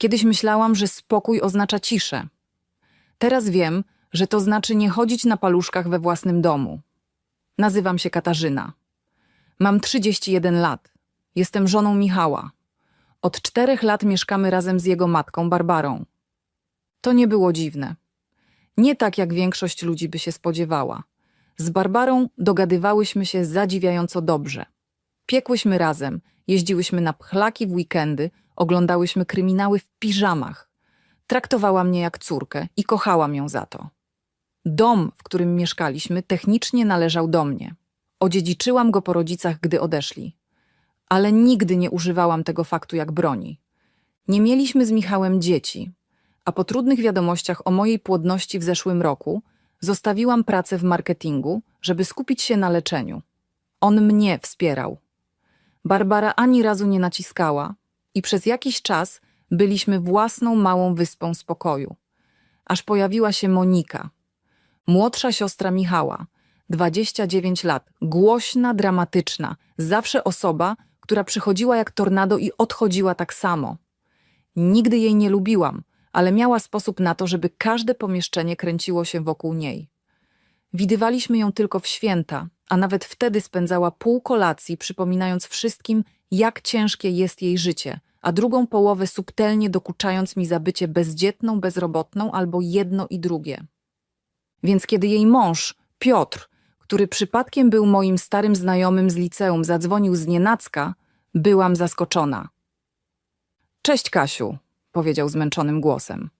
Kiedyś myślałam, że spokój oznacza ciszę. Teraz wiem, że to znaczy nie chodzić na paluszkach we własnym domu. Nazywam się Katarzyna. Mam 31 lat. Jestem żoną Michała. Od czterech lat mieszkamy razem z jego matką Barbarą. To nie było dziwne. Nie tak, jak większość ludzi by się spodziewała. Z Barbarą dogadywałyśmy się zadziwiająco dobrze. Piekłyśmy razem, jeździłyśmy na pchlaki w weekendy, oglądałyśmy kryminały w piżamach. Traktowała mnie jak córkę i kochałam ją za to. Dom, w którym mieszkaliśmy, technicznie należał do mnie. Odziedziczyłam go po rodzicach, gdy odeszli. Ale nigdy nie używałam tego faktu jak broni. Nie mieliśmy z Michałem dzieci, a po trudnych wiadomościach o mojej płodności w zeszłym roku zostawiłam pracę w marketingu, żeby skupić się na leczeniu. On mnie wspierał. Barbara ani razu nie naciskała i przez jakiś czas byliśmy własną małą wyspą spokoju. Aż pojawiła się Monika, młodsza siostra Michała, 29 lat, głośna, dramatyczna, zawsze osoba, która przychodziła jak tornado i odchodziła tak samo. Nigdy jej nie lubiłam, ale miała sposób na to, żeby każde pomieszczenie kręciło się wokół niej. Widywaliśmy ją tylko w święta, a nawet wtedy spędzała pół kolacji, przypominając wszystkim, jak ciężkie jest jej życie, a drugą połowę subtelnie dokuczając mi za bycie bezdzietną, bezrobotną albo jedno i drugie. Więc kiedy jej mąż, Piotr, który przypadkiem był moim starym znajomym z liceum, zadzwonił z nienacka, byłam zaskoczona. Cześć, Kasiu, powiedział zmęczonym głosem.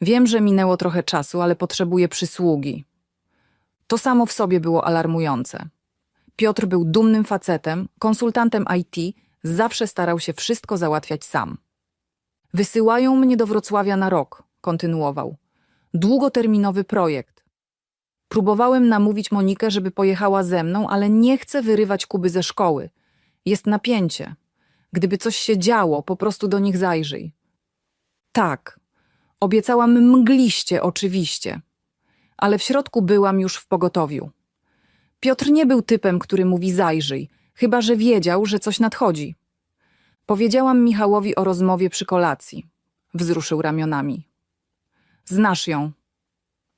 Wiem, że minęło trochę czasu, ale potrzebuję przysługi. To samo w sobie było alarmujące. Piotr był dumnym facetem, konsultantem IT, zawsze starał się wszystko załatwiać sam. Wysyłają mnie do Wrocławia na rok, kontynuował. Długoterminowy projekt. Próbowałem namówić Monikę, żeby pojechała ze mną, ale nie chcę wyrywać Kuby ze szkoły. Jest napięcie. Gdyby coś się działo, po prostu do nich zajrzyj. Tak, obiecałam mgliście, oczywiście. Ale w środku byłam już w pogotowiu. Piotr nie był typem, który mówi zajrzyj, chyba że wiedział, że coś nadchodzi. Powiedziałam Michałowi o rozmowie przy kolacji. Wzruszył ramionami. Znasz ją.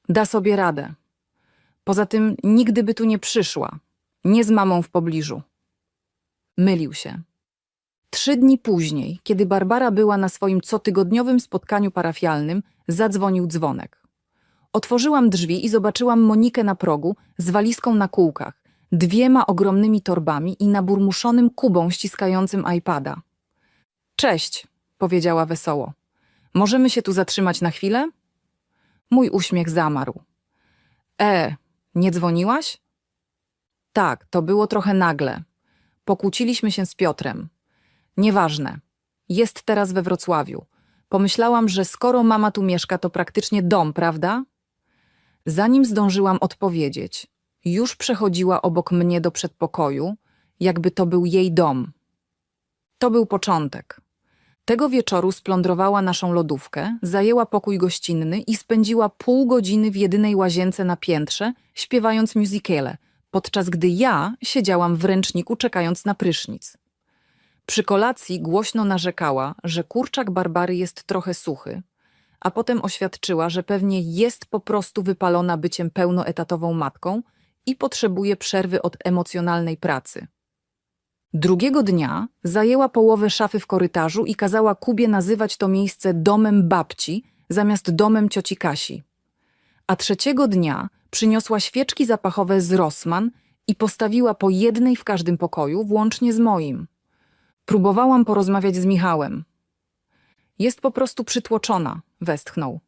Da sobie radę. Poza tym nigdy by tu nie przyszła. Nie z mamą w pobliżu. Mylił się. Trzy dni później, kiedy Barbara była na swoim cotygodniowym spotkaniu parafialnym, zadzwonił dzwonek. Otworzyłam drzwi i zobaczyłam Monikę na progu z walizką na kółkach, dwiema ogromnymi torbami i naburmuszonym kubą ściskającym iPada. Cześć, powiedziała wesoło. Możemy się tu zatrzymać na chwilę? Mój uśmiech zamarł. E, nie dzwoniłaś? Tak, to było trochę nagle. Pokłóciliśmy się z Piotrem. Nieważne. Jest teraz we Wrocławiu. Pomyślałam, że skoro mama tu mieszka, to praktycznie dom, prawda? Zanim zdążyłam odpowiedzieć, już przechodziła obok mnie do przedpokoju, jakby to był jej dom. To był początek. Tego wieczoru splądrowała naszą lodówkę, zajęła pokój gościnny i spędziła pół godziny w jedynej łazience na piętrze, śpiewając musicale, podczas gdy ja siedziałam w ręczniku czekając na prysznic. Przy kolacji głośno narzekała, że kurczak Barbary jest trochę suchy, a potem oświadczyła, że pewnie jest po prostu wypalona byciem pełnoetatową matką i potrzebuje przerwy od emocjonalnej pracy. Drugiego dnia zajęła połowę szafy w korytarzu i kazała Kubie nazywać to miejsce domem babci zamiast domem cioci Kasi. A trzeciego dnia przyniosła świeczki zapachowe z Rossmann i postawiła po jednej w każdym pokoju, włącznie z moim. Próbowałam porozmawiać z Michałem. Jest po prostu przytłoczona, westchnął.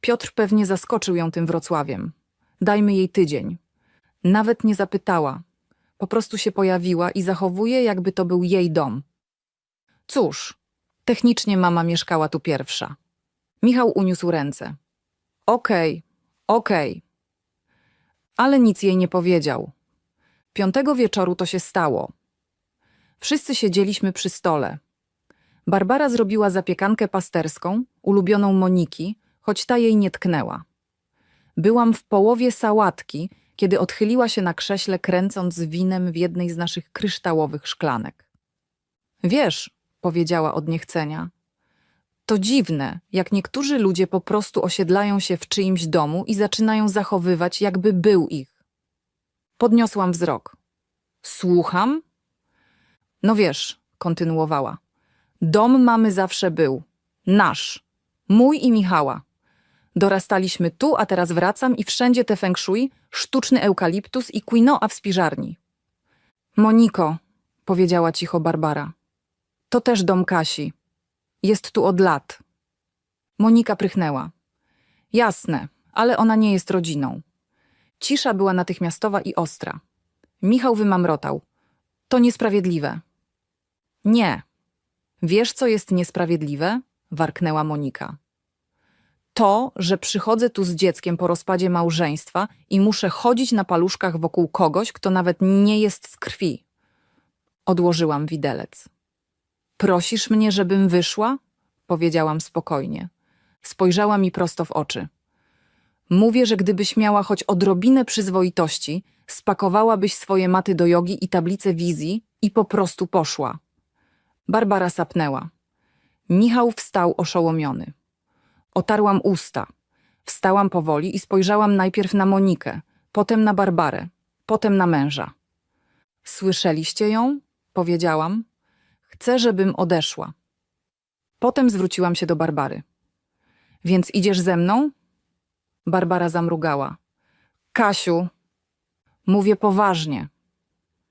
Piotr pewnie zaskoczył ją tym Wrocławiem. Dajmy jej tydzień. Nawet nie zapytała. Po prostu się pojawiła i zachowuje, jakby to był jej dom. Cóż, technicznie mama mieszkała tu pierwsza. Michał uniósł ręce. Okej, okej. Ale nic jej nie powiedział. Piątego wieczoru to się stało. Wszyscy siedzieliśmy przy stole. Barbara zrobiła zapiekankę pasterską, ulubioną Moniki, choć ta jej nie tknęła. Byłam w połowie sałatki, kiedy odchyliła się na krześle, kręcąc winem w jednej z naszych kryształowych szklanek. Wiesz, powiedziała od niechcenia, To dziwne, jak niektórzy ludzie po prostu osiedlają się w czyimś domu i zaczynają zachowywać, jakby był ich. Podniosłam wzrok. Słucham? No wiesz, kontynuowała. Dom mamy zawsze był. Nasz. Mój i Michała. Dorastaliśmy tu, a teraz wracam i wszędzie te feng shui, sztuczny eukaliptus i quinoa w spiżarni. Moniko, powiedziała cicho Barbara. To też dom Kasi. Jest tu od lat. Monika prychnęła. Jasne, ale ona nie jest rodziną. Cisza była natychmiastowa i ostra. Michał wymamrotał. To niesprawiedliwe. Nie. Wiesz, co jest niesprawiedliwe? warknęła Monika. To, że przychodzę tu z dzieckiem po rozpadzie małżeństwa i muszę chodzić na paluszkach wokół kogoś, kto nawet nie jest z krwi. Odłożyłam widelec. Prosisz mnie, żebym wyszła? Powiedziałam spokojnie. Spojrzała mi prosto w oczy. Mówię, że gdybyś miała choć odrobinę przyzwoitości, spakowałabyś swoje maty do jogi i tablice wizji i po prostu poszła. Barbara sapnęła. Michał wstał oszołomiony. Otarłam usta. Wstałam powoli i spojrzałam najpierw na Monikę, potem na Barbarę, potem na męża. Słyszeliście ją? Powiedziałam. Chcę, żebym odeszła. Potem zwróciłam się do Barbary. Więc idziesz ze mną? Barbara zamrugała. Kasiu, mówię poważnie.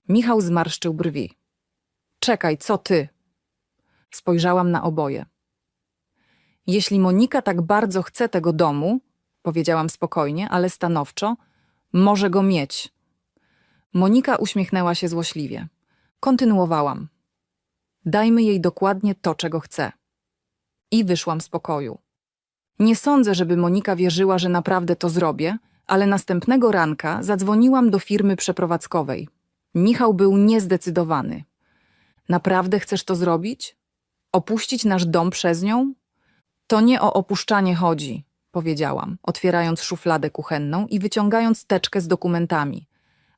Michał zmarszczył brwi. Czekaj, co ty? Spojrzałam na oboje. Jeśli Monika tak bardzo chce tego domu, powiedziałam spokojnie, ale stanowczo, może go mieć. Monika uśmiechnęła się złośliwie. Kontynuowałam. Dajmy jej dokładnie to, czego chce. I wyszłam z pokoju. Nie sądzę, żeby Monika wierzyła, że naprawdę to zrobię, ale następnego ranka zadzwoniłam do firmy przeprowadzkowej. Michał był niezdecydowany. Naprawdę chcesz to zrobić? Opuścić nasz dom przez nią? To nie o opuszczanie chodzi, powiedziałam, otwierając szufladę kuchenną i wyciągając teczkę z dokumentami.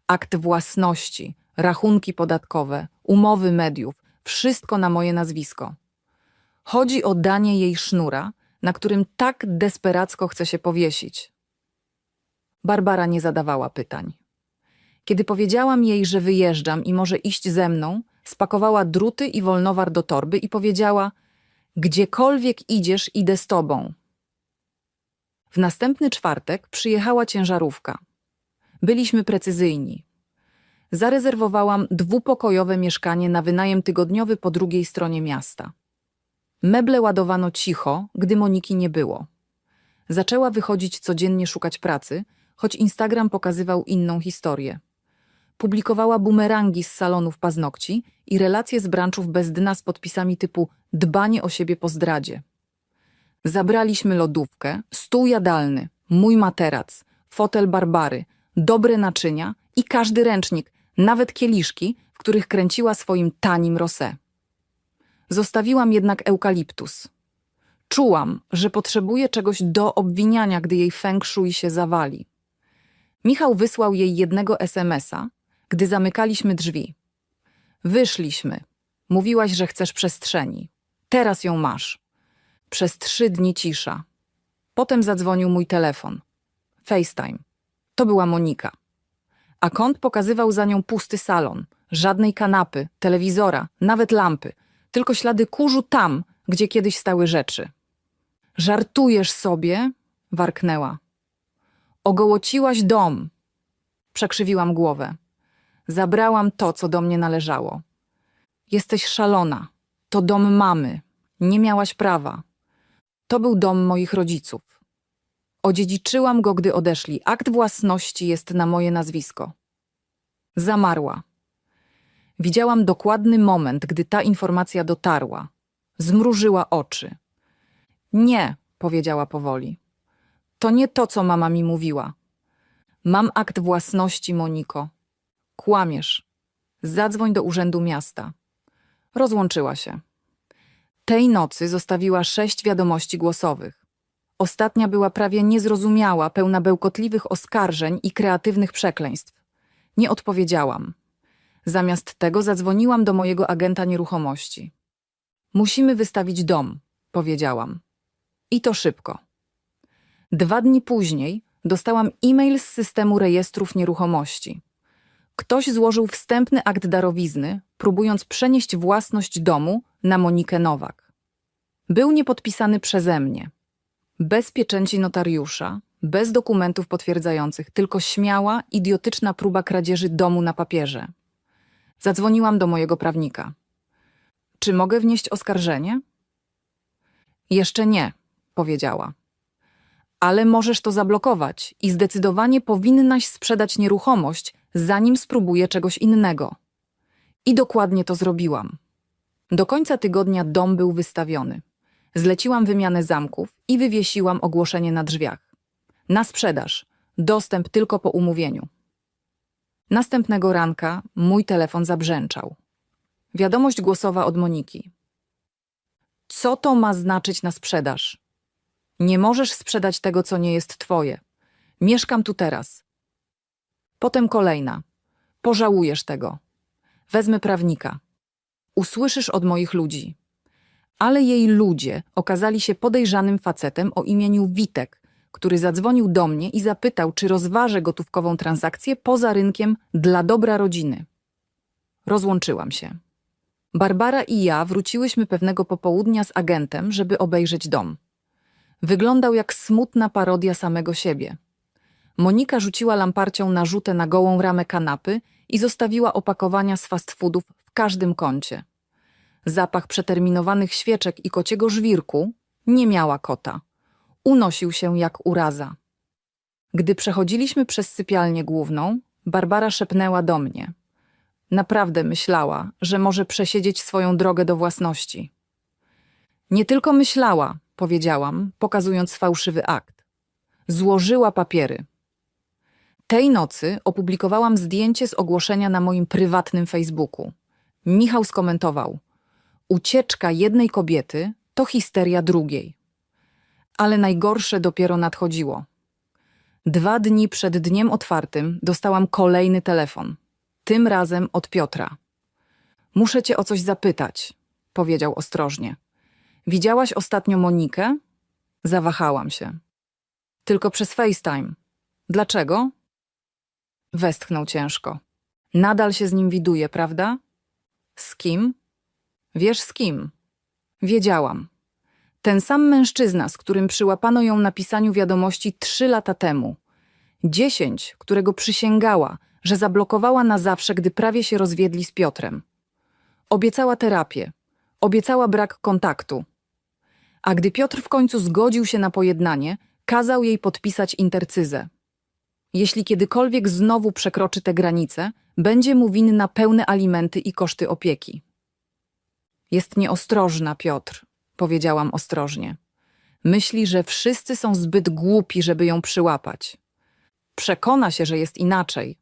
Akt własności, rachunki podatkowe, umowy mediów, wszystko na moje nazwisko. Chodzi o danie jej sznura, na którym tak desperacko chce się powiesić. Barbara nie zadawała pytań. Kiedy powiedziałam jej, że wyjeżdżam i może iść ze mną, spakowała druty i wolnowar do torby i powiedziała: Gdziekolwiek idziesz, idę z tobą. W następny czwartek przyjechała ciężarówka. Byliśmy precyzyjni. Zarezerwowałam dwupokojowe mieszkanie na wynajem tygodniowy po drugiej stronie miasta. Meble ładowano cicho, gdy Moniki nie było. Zaczęła wychodzić codziennie szukać pracy, choć Instagram pokazywał inną historię. Publikowała bumerangi z salonów paznokci i relacje z branczów bez dna z podpisami typu dbanie o siebie po zdradzie. Zabraliśmy lodówkę, stół jadalny, mój materac, fotel Barbary, dobre naczynia i każdy ręcznik, nawet kieliszki, w których kręciła swoim tanim rosé. Zostawiłam jednak eukaliptus. Czułam, że potrzebuje czegoś do obwiniania, gdy jej feng shui się zawali. Michał wysłał jej jednego SMS-a, gdy zamykaliśmy drzwi. Wyszliśmy. Mówiłaś, że chcesz przestrzeni. Teraz ją masz. Przez trzy dni cisza. Potem zadzwonił mój telefon. FaceTime. To była Monika. A kąt pokazywał za nią pusty salon. Żadnej kanapy, telewizora, nawet lampy. Tylko ślady kurzu tam, gdzie kiedyś stały rzeczy. Żartujesz sobie? Warknęła. Ogołociłaś dom. Przekrzywiłam głowę. Zabrałam to, co do mnie należało. Jesteś szalona. To dom mamy. Nie miałaś prawa. To był dom moich rodziców. Odziedziczyłam go, gdy odeszli. Akt własności jest na moje nazwisko. Zamarła. Widziałam dokładny moment, gdy ta informacja dotarła. Zmrużyła oczy. Nie, powiedziała powoli. To nie to, co mama mi mówiła. Mam akt własności, Moniko. Kłamiesz. Zadzwoń do urzędu miasta. Rozłączyła się. Tej nocy zostawiła sześć wiadomości głosowych. Ostatnia była prawie niezrozumiała, pełna bełkotliwych oskarżeń i kreatywnych przekleństw. Nie odpowiedziałam. Zamiast tego zadzwoniłam do mojego agenta nieruchomości. Musimy wystawić dom. powiedziałam. I to szybko. Dwa dni później dostałam e-mail z systemu rejestrów nieruchomości. Ktoś złożył wstępny akt darowizny, próbując przenieść własność domu na Monikę Nowak. Był niepodpisany przeze mnie. Bez pieczęci notariusza, bez dokumentów potwierdzających, tylko śmiała, idiotyczna próba kradzieży domu na papierze. Zadzwoniłam do mojego prawnika. Czy mogę wnieść oskarżenie? Jeszcze nie, powiedziała. Ale możesz to zablokować i zdecydowanie powinnaś sprzedać nieruchomość, zanim spróbuję czegoś innego. I dokładnie to zrobiłam. Do końca tygodnia dom był wystawiony. Zleciłam wymianę zamków i wywiesiłam ogłoszenie na drzwiach. Na sprzedaż. Dostęp tylko po umówieniu. Następnego ranka mój telefon zabrzęczał. Wiadomość głosowa od Moniki. Co to ma znaczyć na sprzedaż? Nie możesz sprzedać tego, co nie jest twoje. Mieszkam tu teraz. Potem kolejna. Pożałujesz tego. Wezmę prawnika. Usłyszysz od moich ludzi. Ale jej ludzie okazali się podejrzanym facetem o imieniu Witek, który zadzwonił do mnie i zapytał, czy rozważę gotówkową transakcję poza rynkiem dla dobra rodziny. Rozłączyłam się. Barbara i ja wróciłyśmy pewnego popołudnia z agentem, żeby obejrzeć dom. Wyglądał jak smutna parodia samego siebie. Monika rzuciła lamparcią narzutę na gołą ramę kanapy i zostawiła opakowania z fast foodów w każdym kącie. Zapach przeterminowanych świeczek i kociego żwirku nie miała kota. Unosił się jak uraza. Gdy przechodziliśmy przez sypialnię główną, Barbara szepnęła do mnie. Naprawdę myślała, że może przesiedzieć swoją drogę do własności. Nie tylko myślała, powiedziałam, pokazując fałszywy akt. Złożyła papiery. Tej nocy opublikowałam zdjęcie z ogłoszenia na moim prywatnym Facebooku. Michał skomentował: Ucieczka jednej kobiety to histeria drugiej. Ale najgorsze dopiero nadchodziło. Dwa dni przed dniem otwartym dostałam kolejny telefon. Tym razem od Piotra. Muszę cię o coś zapytać, powiedział ostrożnie. Widziałaś ostatnio Monikę? Zawahałam się. Tylko przez FaceTime. Dlaczego? Westchnął ciężko. Nadal się z nim widuje, prawda? Z kim? Wiesz z kim? Wiedziałam. Ten sam mężczyzna, z którym przyłapano ją na pisaniu wiadomości trzy lata temu. Dziesięć, którego przysięgała, że zablokowała na zawsze, gdy prawie się rozwiedli z Piotrem. Obiecała terapię, obiecała brak kontaktu. A gdy Piotr w końcu zgodził się na pojednanie, kazał jej podpisać intercyzę. Jeśli kiedykolwiek znowu przekroczy te granice, będzie mu winna pełne alimenty i koszty opieki. Jest nieostrożna, Piotr, powiedziałam ostrożnie. Myśli, że wszyscy są zbyt głupi, żeby ją przyłapać. Przekona się, że jest inaczej.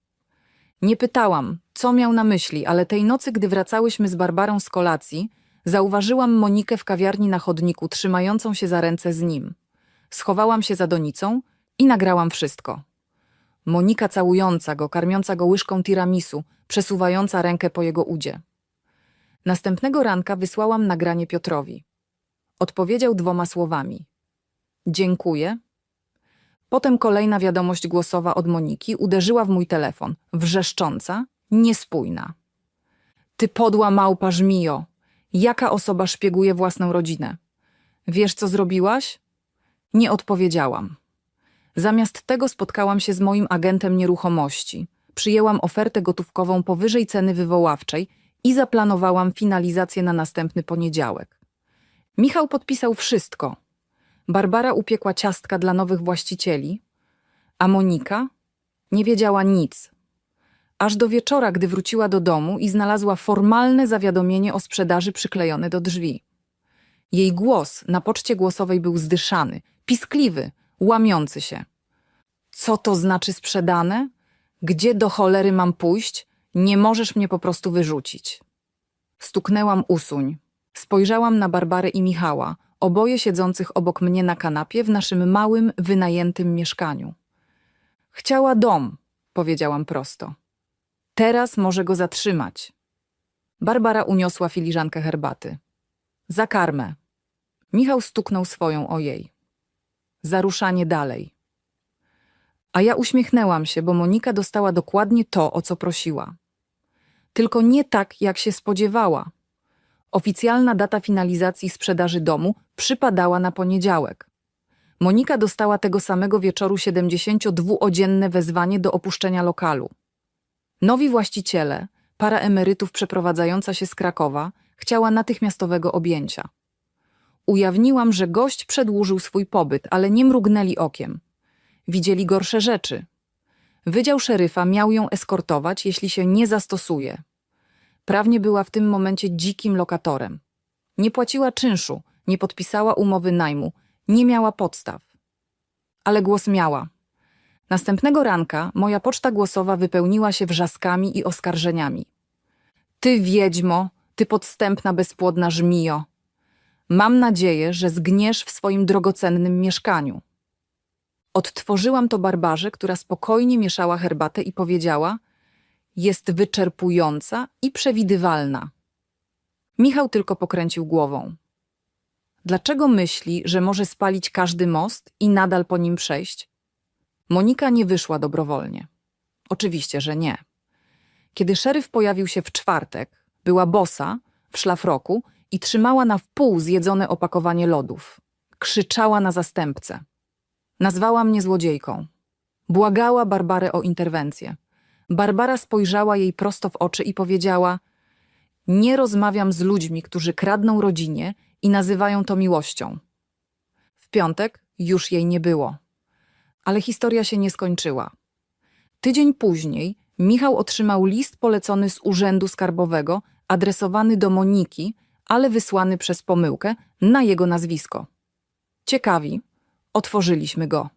Nie pytałam, co miał na myśli, ale tej nocy, gdy wracałyśmy z Barbarą z kolacji, zauważyłam Monikę w kawiarni na chodniku, trzymającą się za ręce z nim. Schowałam się za donicą i nagrałam wszystko. Monika całująca go, karmiąca go łyżką tiramisu, przesuwająca rękę po jego udzie. Następnego ranka wysłałam nagranie Piotrowi. Odpowiedział dwoma słowami. Dziękuję. Potem kolejna wiadomość głosowa od Moniki uderzyła w mój telefon, wrzeszcząca, niespójna. Ty podła małpa żmijo! Jaka osoba szpieguje własną rodzinę? Wiesz, co zrobiłaś? Nie odpowiedziałam. Zamiast tego spotkałam się z moim agentem nieruchomości. Przyjęłam ofertę gotówkową powyżej ceny wywoławczej i zaplanowałam finalizację na następny poniedziałek. Michał podpisał wszystko. Barbara upiekła ciastka dla nowych właścicieli, a Monika nie wiedziała nic. Aż do wieczora, gdy wróciła do domu i znalazła formalne zawiadomienie o sprzedaży przyklejone do drzwi. Jej głos na poczcie głosowej był zdyszany, piskliwy, łamiący się. Co to znaczy sprzedane? Gdzie do cholery mam pójść? Nie możesz mnie po prostu wyrzucić. Stuknęłam usuń. Spojrzałam na Barbarę i Michała, oboje siedzących obok mnie na kanapie w naszym małym, wynajętym mieszkaniu. Chciała dom, powiedziałam prosto. Teraz może go zatrzymać. Barbara uniosła filiżankę herbaty. Za karmę. Michał stuknął swoją o jej. Zaruszanie dalej. A ja uśmiechnęłam się, bo Monika dostała dokładnie to, o co prosiła. Tylko nie tak, jak się spodziewała. Oficjalna data finalizacji sprzedaży domu przypadała na poniedziałek. Monika dostała tego samego wieczoru 72-odzienne wezwanie do opuszczenia lokalu. Nowi właściciele, para emerytów przeprowadzająca się z Krakowa, chciała natychmiastowego objęcia. Ujawniłam, że gość przedłużył swój pobyt, ale nie mrugnęli okiem. Widzieli gorsze rzeczy. Wydział szeryfa miał ją eskortować, jeśli się nie zastosuje. Prawnie była w tym momencie dzikim lokatorem. Nie płaciła czynszu, nie podpisała umowy najmu, nie miała podstaw. Ale głos miała. Następnego ranka moja poczta głosowa wypełniła się wrzaskami i oskarżeniami. Ty wiedźmo, ty podstępna bezpłodna żmijo. Mam nadzieję, że zgniesz w swoim drogocennym mieszkaniu. Odtworzyłam to Barbarze, która spokojnie mieszała herbatę i powiedziała: Jest wyczerpująca i przewidywalna. Michał tylko pokręcił głową. Dlaczego myśli, że może spalić każdy most i nadal po nim przejść? Monika nie wyszła dobrowolnie. Oczywiście, że nie. Kiedy szeryf pojawił się w czwartek, była bosa, w szlafroku i trzymała na wpół zjedzone opakowanie lodów. Krzyczała na zastępcę. Nazwała mnie złodziejką. Błagała Barbarę o interwencję. Barbara spojrzała jej prosto w oczy i powiedziała: Nie rozmawiam z ludźmi, którzy kradną rodzinie i nazywają to miłością. W piątek już jej nie było. Ale historia się nie skończyła. Tydzień później Michał otrzymał list polecony z Urzędu Skarbowego, adresowany do Moniki, ale wysłany przez pomyłkę na jego nazwisko. Ciekawi, otworzyliśmy go.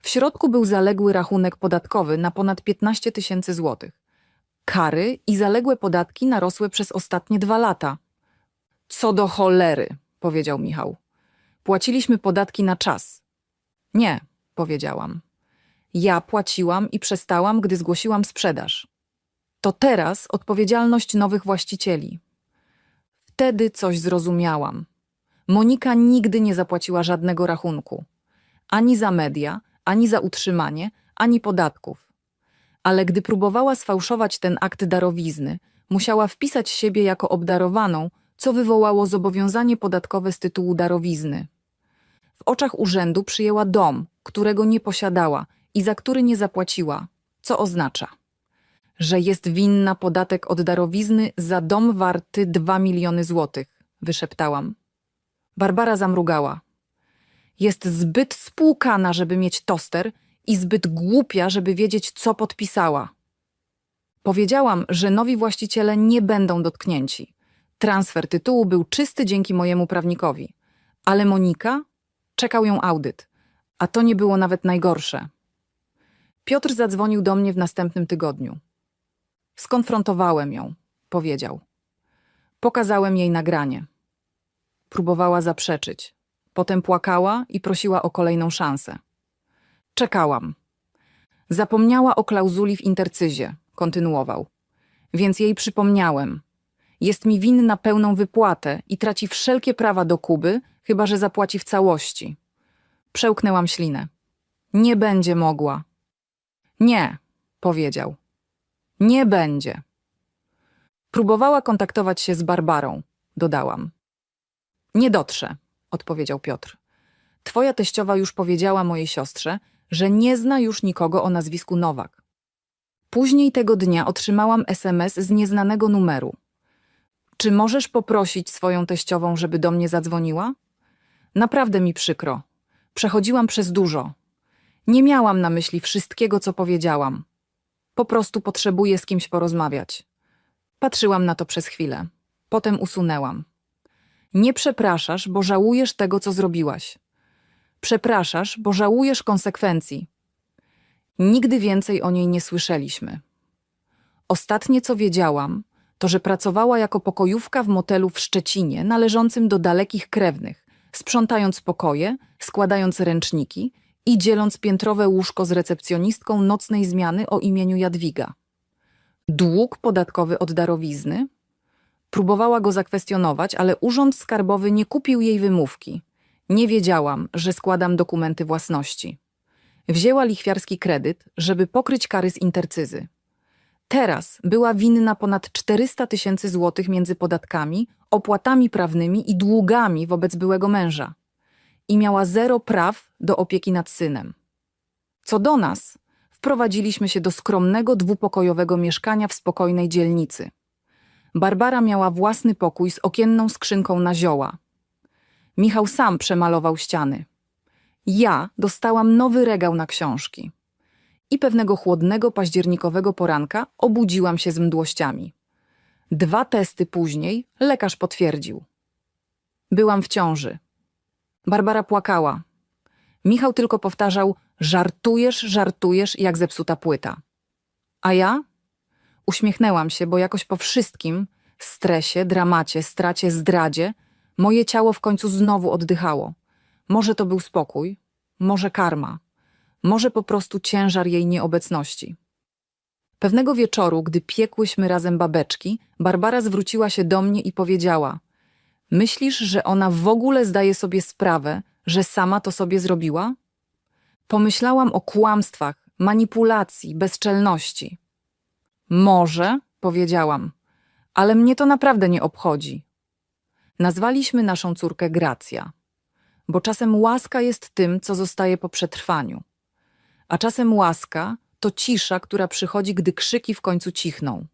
W środku był zaległy rachunek podatkowy na ponad 15 tysięcy złotych. Kary i zaległe podatki narosły przez ostatnie dwa lata. Co do cholery, powiedział Michał. Płaciliśmy podatki na czas. Nie, powiedziałam. Ja płaciłam i przestałam, gdy zgłosiłam sprzedaż. To teraz odpowiedzialność nowych właścicieli. Wtedy coś zrozumiałam. Monika nigdy nie zapłaciła żadnego rachunku. Ani za media, ani za utrzymanie, ani podatków. Ale gdy próbowała sfałszować ten akt darowizny, musiała wpisać siebie jako obdarowaną, co wywołało zobowiązanie podatkowe z tytułu darowizny. W oczach urzędu przyjęła dom, którego nie posiadała i za który nie zapłaciła, co oznacza, że jest winna podatek od darowizny za dom warty 2 miliony złotych, wyszeptałam. Barbara zamrugała. Jest zbyt spłukana, żeby mieć toster i zbyt głupia, żeby wiedzieć, co podpisała. Powiedziałam, że nowi właściciele nie będą dotknięci. Transfer tytułu był czysty dzięki mojemu prawnikowi. Ale Monika? Czekał ją audyt. A to nie było nawet najgorsze. Piotr zadzwonił do mnie w następnym tygodniu. Skonfrontowałem ją, powiedział. Pokazałem jej nagranie. Próbowała zaprzeczyć. Potem płakała i prosiła o kolejną szansę. Czekałam. Zapomniała o klauzuli w intercyzie, kontynuował. Więc jej przypomniałem. Jest mi winna pełną wypłatę i traci wszelkie prawa do Kuby, chyba że zapłaci w całości. Przełknęłam ślinę. Nie będzie mogła. Nie, powiedział. Nie będzie. Próbowała kontaktować się z Barbarą, dodałam. Nie dotrze, odpowiedział Piotr. Twoja teściowa już powiedziała mojej siostrze, że nie zna już nikogo o nazwisku Nowak. Później tego dnia otrzymałam SMS z nieznanego numeru. Czy możesz poprosić swoją teściową, żeby do mnie zadzwoniła? Naprawdę mi przykro. Przechodziłam przez dużo. Nie miałam na myśli wszystkiego, co powiedziałam. Po prostu potrzebuję z kimś porozmawiać. Patrzyłam na to przez chwilę. Potem usunęłam. Nie przepraszasz, bo żałujesz tego, co zrobiłaś. Przepraszasz, bo żałujesz konsekwencji. Nigdy więcej o niej nie słyszeliśmy. Ostatnie, co wiedziałam, to, że pracowała jako pokojówka w motelu w Szczecinie, należącym do dalekich krewnych, sprzątając pokoje, składając ręczniki i dzieląc piętrowe łóżko z recepcjonistką nocnej zmiany o imieniu Jadwiga. Dług podatkowy od darowizny? Próbowała go zakwestionować, ale urząd skarbowy nie kupił jej wymówki. Nie wiedziałam, że składam dokumenty własności. Wzięła lichwiarski kredyt, żeby pokryć kary z intercyzy. Teraz była winna ponad 400 tysięcy złotych między podatkami, opłatami prawnymi i długami wobec byłego męża. I miała zero praw do opieki nad synem. Co do nas, wprowadziliśmy się do skromnego dwupokojowego mieszkania w spokojnej dzielnicy. Barbara miała własny pokój z okienną skrzynką na zioła. Michał sam przemalował ściany. Ja dostałam nowy regał na książki. I pewnego chłodnego październikowego poranka obudziłam się z mdłościami. Dwa testy później lekarz potwierdził. Byłam w ciąży. Barbara płakała. Michał tylko powtarzał: Żartujesz, żartujesz, jak zepsuta płyta. A ja? Uśmiechnęłam się, bo jakoś po wszystkim stresie, dramacie, stracie, zdradzie moje ciało w końcu znowu oddychało. Może to był spokój, może karma, może po prostu ciężar jej nieobecności. Pewnego wieczoru, gdy piekłyśmy razem babeczki, Barbara zwróciła się do mnie i powiedziała: Myślisz, że ona w ogóle zdaje sobie sprawę, że sama to sobie zrobiła? Pomyślałam o kłamstwach, manipulacji, bezczelności. Może, powiedziałam, ale mnie to naprawdę nie obchodzi. Nazwaliśmy naszą córkę Gracja, bo czasem łaska jest tym, co zostaje po przetrwaniu, a czasem łaska to cisza, która przychodzi, gdy krzyki w końcu cichną.